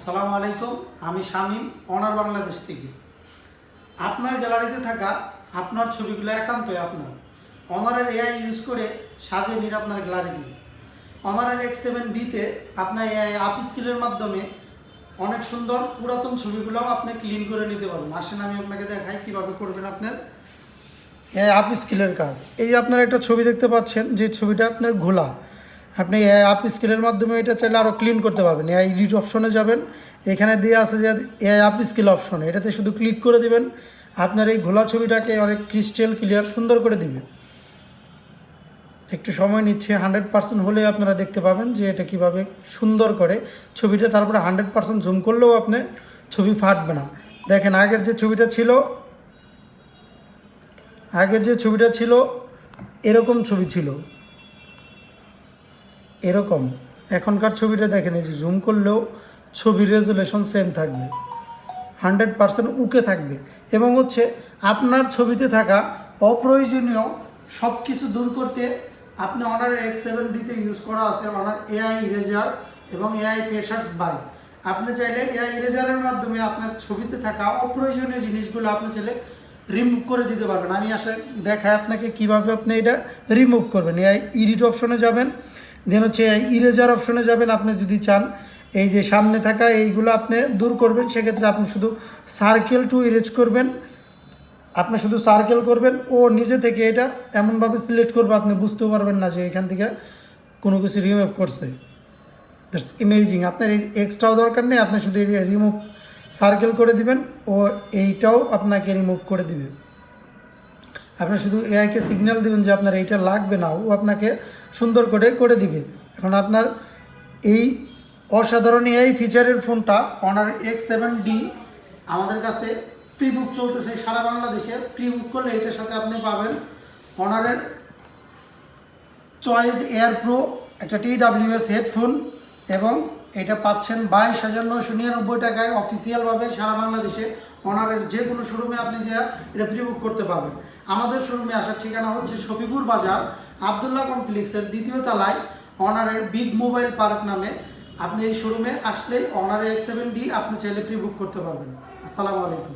আসসালামু আলাইকুম, আমি শামীম, অনার বাংলাদেশ থেকে। আপনার গ্যালারিতে থাকা আপনার ছবিগুলো একান্তই আপনার। অনারের এআই ইউজ করে সাজিয়ে নিন আপনার গ্যালারিকে। অনারের এক্স সেভেন ডিতে আপনার এআই আপ স্কিলের মাধ্যমে অনেক সুন্দর পুরাতন ছবিগুলোও আপনি ক্লিন করে নিতে পারবেন। আসেন, আমি আপনাকে দেখাই কীভাবে করবেন আপনার এআই আপ স্কিলের কাজ। এই আপনার একটা ছবি দেখতে পাচ্ছেন, যে ছবিটা আপনার ঘোলা। আপনি আপ স্কিলের মাধ্যমে এটা চাইলে আরও ক্লিন করতে পারবেন। এআই এডিট অপশনে যাবেন। এখানে দিয়ে আছে যে এআই আপ স্কিল অপশন এটাতে শুধু ক্লিক করে দিবেন। আপনার এই ঘোলা ছবিটাকে অনেক ক্রিস্টাল ক্লিয়ার সুন্দর করে দিবে। একটু সময় নিচ্ছে। হান্ড্রেড পার্সেন্ট হলে আপনারা দেখতে পাবেন যে এটা কীভাবে সুন্দর করে ছবিটা, তারপরে হান্ড্রেড পার্সেন্ট জুম করলেও আপনি ছবি ফাটবে না। দেখেন, আগের যে ছবিটা ছিল, আগের যে ছবিটা ছিল, এরকম ছবি ছিল। এরকম। এখনকার ছবিটা দেখেন, এই যে জুম করলেও ছবির রেজুলেশন সেম থাকবে। হান্ড্রেড পার্সেন্ট উকে থাকবে। এবং হচ্ছে আপনার ছবিতে থাকা অপ্রয়োজনীয় সব কিছু দূর করতে আপনি অনার এক্স সেভেন ডিতে ইউজ করা আছে অনার এআই ইরেজার এবং এআই প্রেশার্স বাই আপনি চাইলে এআই ইরেজারের মাধ্যমে আপনার ছবিতে থাকা অপ্রয়োজনীয় জিনিসগুলো আপনি চাইলে রিমুভ করে দিতে পারবেন। আমি আসলে দেখাই আপনাকে কীভাবে আপনি এটা রিমুভ করবেন। এআই ইডিট অপশনে যাবেন। দেন হচ্ছে ইরেজার অপশনে যাবেন, আপনি যদি চান, এই যে সামনে থাকা এইগুলো আপনি দূর করবেন, সেক্ষেত্রে আপনি শুধু সার্কেল টু ইরেজ করবেন। আপনি শুধু সার্কেল করবেন, ও নিজে থেকে এটা এমনভাবে সিলেক্ট করবে, আপনি বুঝতেও পারবেন না যে এখান থেকে কোনো কিছু রিমুভ করছে। জাস্ট ইমেজিং আপনার এই এক্সট্রাও দরকার নেই, আপনি শুধু রিমুভ সার্কেল করে দিবেন, ও এইটাও আপনাকে রিমুভ করে দিবে। আপনি শুধু এআইকে সিগন্যাল দিবেন যে আপনার এইটা লাগবে না, ও আপনাকে সুন্দর করে করে দিবে। এখন আপনার এই অসাধারণ এআই ফিচারের ফোনটা অনার এক্স সেভেন ডি আমাদের কাছে প্রি বুক চলতেছে সারা বাংলাদেশে। প্রি বুক করলে এটার সাথে আপনি পাবেন অনারের চয়েস এয়ার প্রো একটা টি ডাব্লিউএস হেডফোন এবং এটা পাচ্ছেন বাইশ হাজার নয়শো নিরানব্বই টাকায় অফিসিয়ালভাবে সারা বাংলাদেশে অনারের যে কোনো শোরুমে আপনি যে এটা প্রি বুক করতে পারবেন। আমাদের শোরুমে আসার ঠিকানা হচ্ছে শফিপুর বাজার, আবদুল্লাহ কমপ্লেক্সের দ্বিতীয় তলায় অনারের বিগ মোবাইল পার্ক নামে। আপনি এই শোরুমে আসলেই অনারের এক্স সেভেন ডি আপনি চাইলে প্রি বুক করতে পারবেন। আসসালামু আলাইকুম।